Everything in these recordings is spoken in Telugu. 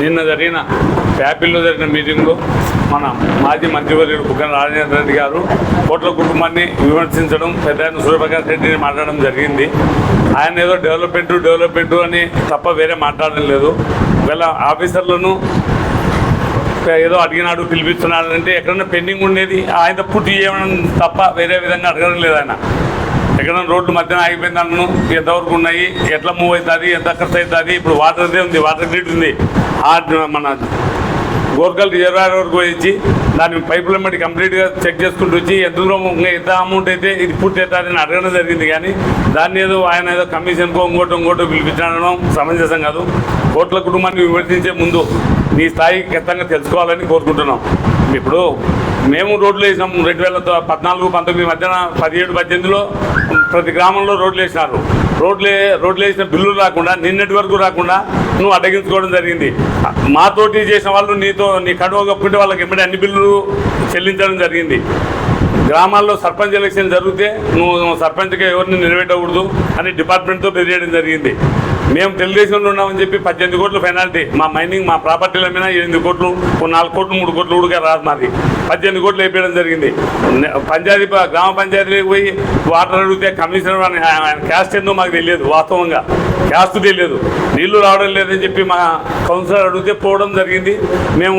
నిన్న జరిగిన ప్యాపిల్లో జరిగిన మీటింగ్లో మన మాజీ మంత్రివర్యుడు బుగ్గన రాజేంద్ర రెడ్డి గారు కోట్ల కుటుంబాన్ని విమర్శించడం పెద్ద ఆయన సూర్యప్రకాష్ రెడ్డిని మాట్లాడడం జరిగింది. ఆయన ఏదో డెవలప్మెంట్ డెవలప్మెంట్ అని తప్ప వేరే మాట్లాడడం లేదు. వీళ్ళ ఆఫీసర్లను ఏదో అడిగినాడు పిలిపిస్తున్నాడు అంటే ఎక్కడన్నా పెండింగ్ ఉండేది ఆయన పూర్తి చేయడం తప్ప వేరే విధంగా అడగడం లేదు ఆయన. ఎక్కడ రోడ్డు మధ్యన ఆగిపోయింది అన్ను ఎంతవరకు ఉన్నాయి ఎట్లా మూవ్ అవుతుంది ఎంత ఖర్చు అవుతుంది ఇప్పుడు వాటర్దే ఉంది వాటర్ గ్రిడ్ ఉంది. ఆ మన గోర్కల్ రిజర్వాయర్ వరకు వచ్చి దాని పైపుల మట్టి కంప్లీట్గా చెక్ చేసుకుంటూ వచ్చి ఎంత దూరం ఎంత అమౌంట్ అయితే ఇది పూర్తి అవుతుందని అడగడం జరిగింది. కానీ దాన్ని ఏదో ఆయన ఏదో కమిషన్కో ఇంకోటి ఇంకోటి పిలిపించడం సమంజసం కాదు. కోట్ల కుటుంబాన్ని విమర్శించే ముందు నీ స్థాయి ఖచ్చితంగా తెలుసుకోవాలని కోరుకుంటున్నాం. ఇప్పుడు మేము రోడ్లు వేసినాం రెండు వేల పద్నాలుగు పంతొమ్మిది మధ్యన పదిహేడు పద్దెనిమిదిలో ప్రతి గ్రామంలో రోడ్లు వేసినారు. రోడ్లు రోడ్లు వేసిన బిల్లులు రాకుండా నిన్నటి వరకు రాకుండా నువ్వు అడ్డగించుకోవడం జరిగింది. మాతోటి చేసిన వాళ్ళు నీతో నీ కడువ కప్పుకుంటే వాళ్ళకి ఎమ్మడి అన్ని బిల్లులు చెల్లించడం జరిగింది. గ్రామాల్లో సర్పంచ్ ఎలక్షన్ జరిగితే నువ్వు సర్పంచ్గా ఎవరిని నిలబెట్టకూడదు అని డిపార్ట్మెంట్తో తెలియడం జరిగింది. మేము తెలుగుదేశంలో ఉన్నామని చెప్పి పద్దెనిమిది కోట్ల పెనాల్టీ మా మైనింగ్ మా ప్రాపర్టీల మీద ఎనిమిది కోట్లు నాలుగు కోట్లు మూడు కోట్లు ఉడిగా రాదు మాది. పద్దెనిమిది కోట్లు వేయడం జరిగింది. పంచాయతీ గ్రామ పంచాయతీకి పోయి వాటర్ అడిగితే కమిషనర్ అని ఆయన క్యాస్ట్ ఏందో మాకు తెలియదు వాస్తవంగా. క్యాస్ట్ తెలియదు. నీళ్ళు రావడం లేదని చెప్పి మా కౌన్సిలర్ అడిగితే పోవడం జరిగింది. మేము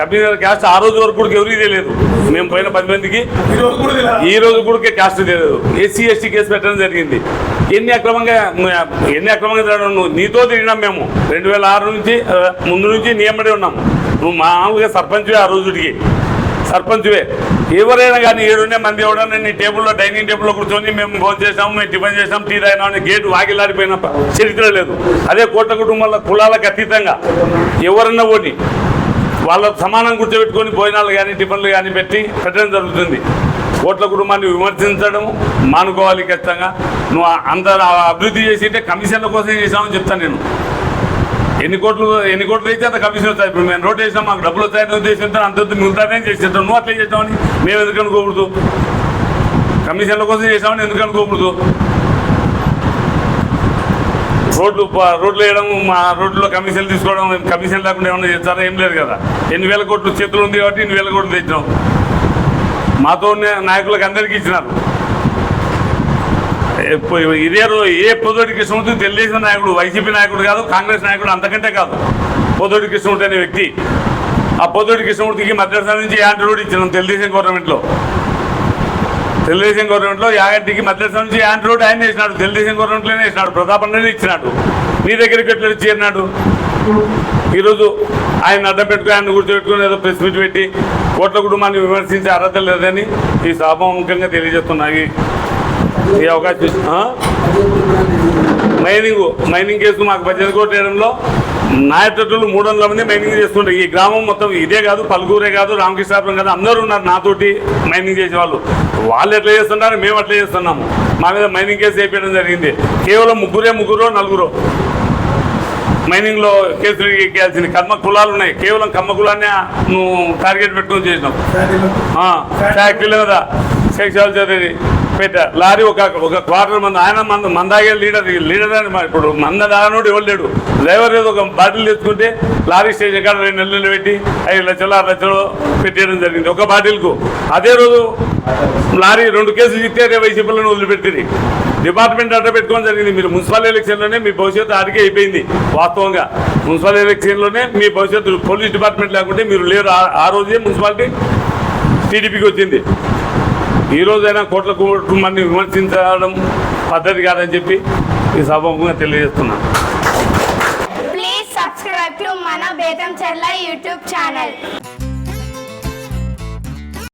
కమిషనర్ క్యాస్ట్ ఆ రోజు వరకు కూడా ఎవరికి తెలియదు. మేము పోయిన పది మందికి ఈ రోజు కూడా క్యాస్ట్ తెలియదు. ఎస్సీ ఎస్టీ కేసు పెట్టడం జరిగింది. ఎన్ని అక్రమంగా ఎన్ని అక్రమంగా జరగడం నువ్వు నీతో తిరిగినాం మేము. రెండు వేల ఆరు నుంచి ముందు నుంచి నియమడే ఉన్నాం. నువ్వు మామూలుగా సర్పంచ్వే ఆ రోజుడికి సర్పంచ్వే. ఎవరైనా కానీ ఏడునే మంది ఎవడన్నా నీ టేబుల్లో డైనింగ్ టేబుల్లో కూర్చొని మేము ఫోన్ చేసాము మేము టిఫిన్ చేసాం టీ తాగినామని గేటు వాకిలాడిపోయిన చరిత్ర లేదు. అదే కోట్ల కుటుంబాల కులాలకు అతీతంగా ఎవరన్నా ఓటి వాళ్ళ సమానం కూర్చోబెట్టుకొని భోజనాలు కానీ టిఫిన్లు కానీ పెట్టి పెట్టడం జరుగుతుంది. కోట్ల కుటుంబాన్ని విమర్శించడం మానుకోవాలి ఖచ్చితంగా. నువ్వు అంత అభివృద్ధి చేసి అంటే కమిషన్ల కోసం చేసామని చెప్తాను నేను. ఎన్ని కోట్లు ఎన్ని కోట్లు అయితే అంత కమిషన్ వస్తాయి ఇప్పుడు మేము రోడ్ వేసినాం మాకు డబ్బులు వస్తాయని ఉద్దేశంతో అంత మిగతానే చేసేస్తాం నువ్వు అట్లా చేసామని మేము ఎందుకు అనుకోకూడదు? కమిషన్ల కోసం చేసామని ఎందుకు అనుకోకూడదు? రోడ్లు రోడ్లు వేయడం మా రోడ్లో కమిషన్లు తీసుకోవడం కమిషన్ లేకుండా ఏమన్నా చేస్తారా? ఏం లేదు కదా. ఎన్ని వేల కోట్లు చేతులు ఉంది కాబట్టి ఎన్ని వేల కోట్లు తెచ్చినాం. మాతో నాయకులకు అందరికీ ఇచ్చినారు. ఇదే రోజు ఏ పొదోడి కృష్ణమూర్తి తెలుగుదేశం నాయకుడు వైసీపీ నాయకుడు కాదు కాంగ్రెస్ నాయకుడు అంతకంటే కాదు. పొదోడి కృష్ణమూర్తి అనే వ్యక్తి. ఆ పొదోడి కృష్ణమూర్తికి మద్రాసు నుంచి యాంటీ రోడ్ ఇచ్చినాం తెలుగుదేశం గవర్నమెంట్లో. తెలుగుదేశం గవర్నమెంట్లో యాగంటికి మద్రాసు నుంచి యాంటీ రోడ్ ఆయన వేసినాడు తెలుగుదేశం గవర్నమెంట్లోనే వేసినాడు ప్రతాప్ ఇచ్చినాడు. నీ దగ్గరికి ఎట్లా చేరినాడు? ఈరోజు ఆయన అడ్డం పెట్టుకుని ఆయన గుర్తుపెట్టుకుని ఏదో ప్రెస్ మీట్ పెట్టి కోట్ల కుటుంబాన్ని విమర్శించే అర్హత లేదని ఈ సభాముఖంగా తెలియజేస్తున్నాయి ఈ అవకాశం మైనింగ్ మైనింగ్ కేసు మాకు పద్దెనిమిది కోట్ల వేయడంలో నాయకులు మూడు వందల మంది మైనింగ్ చేస్తుంటారు. ఈ గ్రామం మొత్తం ఇదే కాదు పలుగురే కాదు రామకృష్ణాపురం కాదు అందరూ ఉన్నారు నాతోటి మైనింగ్ చేసేవాళ్ళు వాళ్ళు. ఎట్లా చేస్తున్నారు మేము అట్లా చేస్తున్నాము. మా మీద మైనింగ్ కేసు వేయడం జరిగింది. కేవలం ముగ్గురే ముగ్గురు నలుగురు. మైనింగ్లో కేసులు ఎక్కాల్సిన కర్మ కులాలు ఉన్నాయి. కేవలం కమ్మ కులాన్ని నువ్వు టార్గెట్ పెట్టుకుని చేసినావు. ఆ, ఫ్యాక్టరీలో కదా శేషాలు చదివి పెట్టా లారీ ఒక ఒక క్వార్టర్ మంది ఆయన మంద మందాగే లీడర్ లీడర్ అని ఇప్పుడు మంద దానోడు ఎవరు లేడు. డ్రైవర్ ఏదో ఒక బాటిల్ తెచ్చుకుంటే లారీ స్టేషన్ కాడ రెండు నెలలు పెట్టి ఐదు లక్షలు ఆరు లక్షలు పెట్టేయడం జరిగింది. ఒక బాటిల్కు. అదే రోజు లారీ రెండు కేసులు ఇస్తే రేపు వైసీపీలను వదిలిపెట్టింది. డిపార్ట్మెంట్ అడ్డ పెట్టుకోవడం జరిగింది. మీరు మున్సిపల్ ఎలక్షన్లోనే మీ భవిష్యత్తు ఆడికే అయిపోయింది వాస్తవంగా. మున్సిపల్ ఎలక్షన్లోనే మీ భవిష్యత్తు పోలీస్ డిపార్ట్మెంట్ లేకుంటే మీరు లేరు. ఆ- రోజే మున్సిపాలిటీ టీడీపీకి వచ్చింది. ఈ రోజైనా కోట్ల కుటుంబాన్ని విమర్శించడం పద్ధతి కాదని చెప్పి ఈ సభముగా తెలియజేస్తున్నాను ప్లీజ్ సబ్స్క్రైబ్ టు మన Betam Chella YouTube.